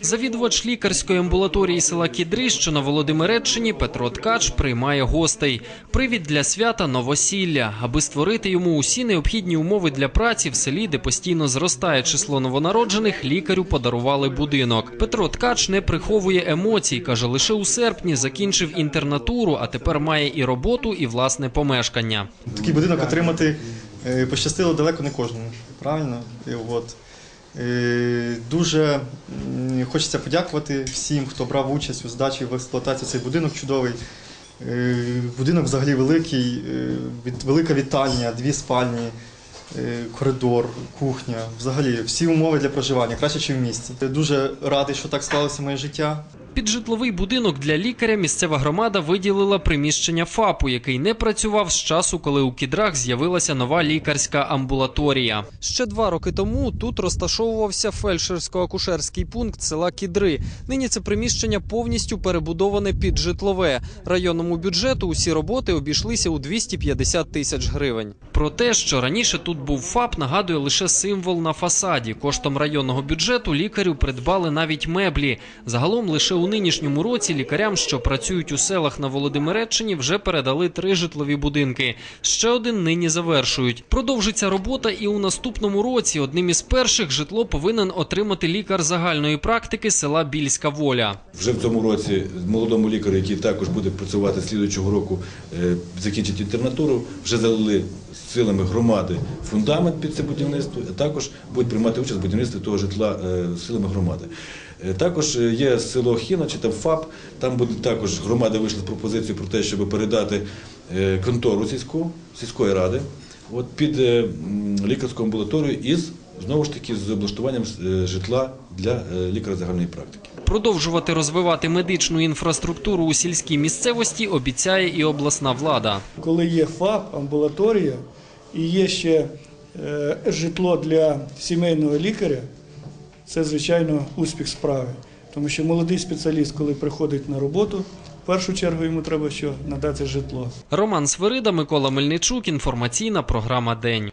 Завідувач лікарської амбулаторії села Кідри, що на Володимиреччині, Петро Ткач приймає гостей. Привід для свята новосілля, аби створити йому усі необхідні умови для праці в селі, де постійно зростає число новонароджених, лікарю подарували будинок. Петро Ткач не приховує емоцій. каже, лише у серпні закінчив інтернатуру, а тепер має і роботу, і власне помешкання. Такий будинок отримати е, пощастило далеко не кожному. Правильно? І От. Е, Дуже хочеться подякувати всім, хто брав участь у здачі в експлуатацію цей будинок чудовий. Е, Будинок взагалі великий, е, велика вітальня, дві спальні, коридор, кухня. Взагалі всі умови для проживання, краще, ніж в місті. Дуже радий, що так склалося моє життя. Під житловий будинок для лікаря місцева громада виділила приміщення ФАПу, який не працював з часу, коли у кідрах з'явилася нова лікарська амбулаторія. Ще два роки тому тут розташовувався фельдшерсько-акушерський пункт села Кідри. Нині це приміщення повністю перебудоване під житлове. Районному бюджету усі роботи обійшлися у 250 тисяч гривень. Про те, що раніше тут був ФАП, нагадує лише символ на фасаді. Коштом районного бюджету лікарю придбали навіть меблі. Загалом лише у нинішньому році лікарям, що працюють у селах на Володимиреччині, вже передали три житлові будинки. Ще один нині завершують. Продовжиться робота і у наступному році. Одним із перших житло повинен отримати лікар загальної практики села Більська Воля. Вже в цьому році молодому лікарю, який також буде працювати слідуючого року, е, закінчить інтернатуру, вже залили силами громади фундамент під це будівництво, а також будуть приймати участь в будівництві того житла е, силами громади. Е, Також е, є село Хіна, чи там ФАП, там буде також громада вийшла з пропозицією про те, щоб передати е, контору сільську, сільської ради от під лікарську амбулаторію із знову ж таки з облаштуванням житла для лікаря загальної практики. Продовжувати розвивати медичну інфраструктуру у сільській місцевості обіцяє і обласна влада. коли є ФАП, амбулаторія і є ще житло для сімейного лікаря, це звичайно успіх справи. Тому що молодий спеціаліст, коли приходить на роботу, в першу чергу йому треба що надати житло. Роман Свирида, Микола Мельничук. Інформаційна програма День.